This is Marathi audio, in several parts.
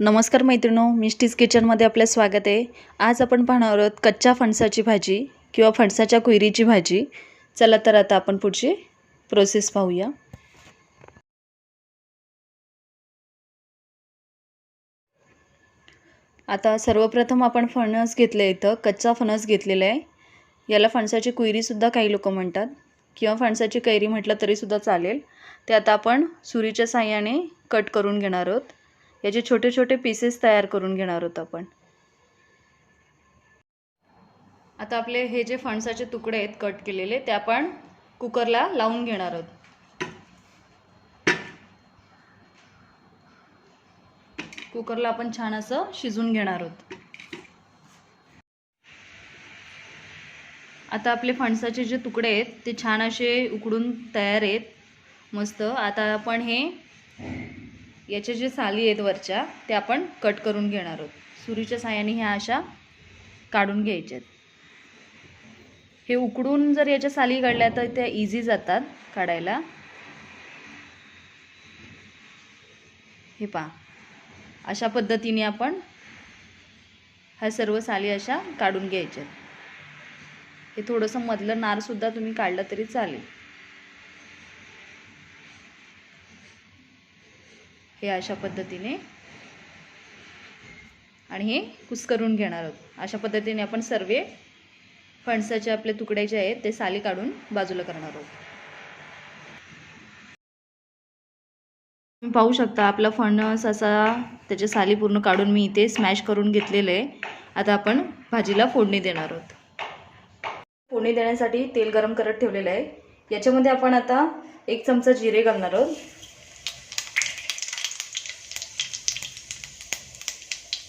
नमस्कार मैत्रिणो मिस्टीज किचनमध्ये आपलं स्वागत आहे. आज आपण पाहणार आहोत कच्च्या फणसाची भाजी किंवा फणसाच्या कुयरीची भाजी. चला तर आता आपण पुढची प्रोसेस पाहूया. आता सर्वप्रथम आपण फणस घेतलं इथं कच्चा फणस घेतलेला आहे. याला फणसाची कुयरीसुद्धा काही लोक म्हणतात. किंवा फणसाची कैरी म्हटलं तरीसुद्धा चालेल. ते आता आपण सुरीच्या साह्याने कट करून घेणार आहोत. याचे छोटे छोटे पीसेस तयार करून घेणार आहोत आपण. आता आपले हे जे फणसाचे तुकडे आहेत कट केलेले ते आपण कुकरला लावून घेणार आहोत. कुकरला आपण छान असं शिजून घेणार आहोत. आता आपले फणसाचे जे तुकडे आहेत ते छान असे उकडून तयार आहेत. मस्त. आता आपण हे याच्या जे साली आहेत वरच्या त्या आपण कट करून घेणार आहोत. सुरीच्या साह्याने ह्या अशा काढून घ्यायच्यात हे उकडून जर याच्या साली काढल्या तर त्या इझी जातात काढायला. हे पहा. अशा पद्धतीने आपण ह्या सर्व साली अशा काढून घ्यायच्यात हे थोडंसं मधलं नारसुद्धा तुम्ही काढलं तरी चालेल. हे अशा पद्धतीने आणि हे कुस्करून घेणार आहोत. अशा पद्धतीने आपण सर्व फणसाचे आपले तुकडे जे आहेत ते साली काढून बाजूला करणार आहोत. पाहू शकता आपला फणस असा त्याचे साली पूर्ण काढून मी इथे स्मॅश करून घेतलेलं आहे. आता आपण भाजीला फोडणी देणार आहोत. फोडणी देण्यासाठी तेल गरम करत ठेवलेलं आहे. याच्यामध्ये आपण आता एक चमचा जिरे घालणार आहोत.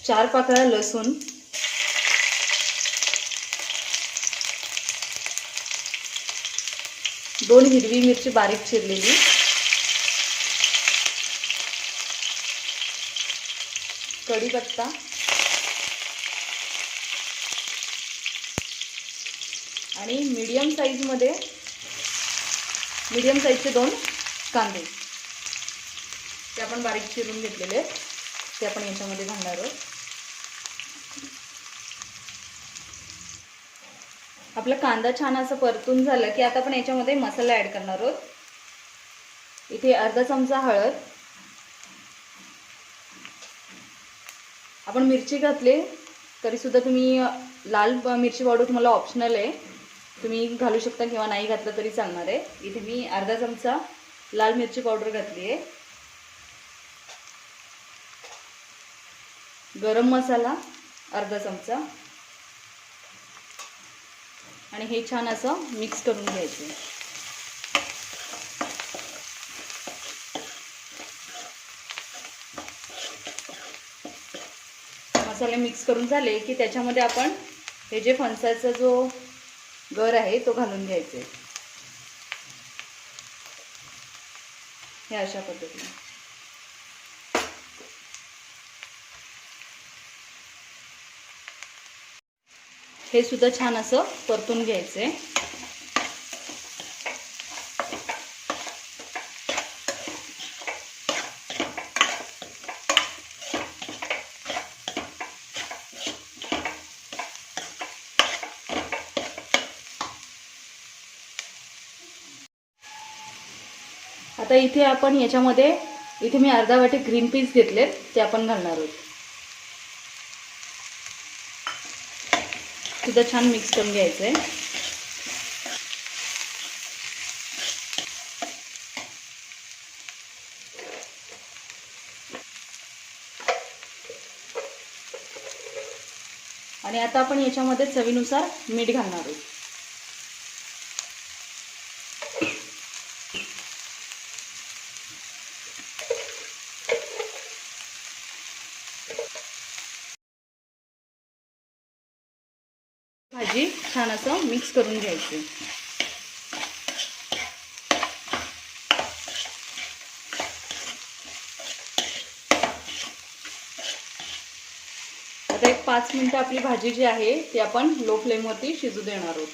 चार पाकळ्या लसूण. दोन हिरवी मिरची बारीक चिरलेली. कढीपत्ता. आणि मीडियम साईजमध्ये मीडियम साईजचे दोन कांदे. ते आपण बारीक चिरून घेतलेले आहेत. ते आपण याच्यामध्ये घालणार आहोत. आपला कांदा छान असं परतून झालं की आता आपण याच्यामध्ये मसाला ॲड करणार आहोत. इथे अर्धा चमचा हळद. आपण मिरची घातली तरीसुद्धा तुम्ही लाल मिरची पावडर तुम्हाला ऑप्शनल आहे. तुम्ही घालू शकता किंवा नाही घातलं तरी चालणार आहे. इथे मी अर्धा चमचा लाल मिरची पावडर घातली आहे. गरम मसाला अर्धा चमचा. आणि हे छान असं मिक्स करून घ्यायचं. मसाले मिक्स करून झाले की त्याच्यामध्ये आपण हे जे फणसाचा जो गर आहे तो घालून घ्यायचे. हे अशा पद्धतीने. हे सुद्धा छान असं परतून घ्यायचं आहे आता इथे आपण याच्यामध्ये इथे मी अर्धा वाटी ग्रीन पीस घेतलेत ते आपण घालणार आहोत. सुद्धा छान मिक्स करून घ्यायचं आहे आणि आता आपण याच्यामध्ये चवीनुसार मीठ घालणार आहोत. भाजी छान असं मिक्स करून घ्यायची. आता एक पाच मिनटं आपली भाजी जी आहे ती आपण लो फ्लेमवरती शिजू देणार आहोत.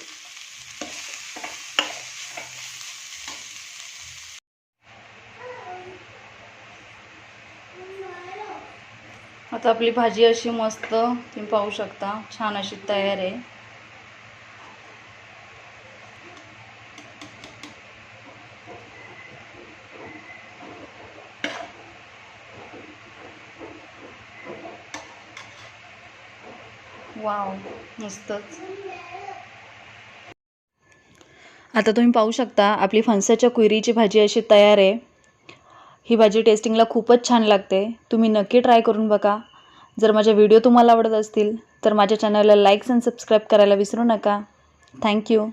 आता आपली भाजी अशी मस्त तुम्ही पाहू शकता छान अशी तयार आहे. वाव मस्तच. आता तुम्ही पाहू शकता आपली फणसाच्या कुयरीची भाजी अशी तयार आहे. ही भाजी टेस्टिंगला खूपच छान लागते. तुम्ही नक्की ट्राय करून बघा. जर माझे व्हिडिओ तुम्हाला आवडत असतील तर माझ्या चॅनलला लाईक्स अँड सबस्क्राईब करायला विसरू नका. थँक्यू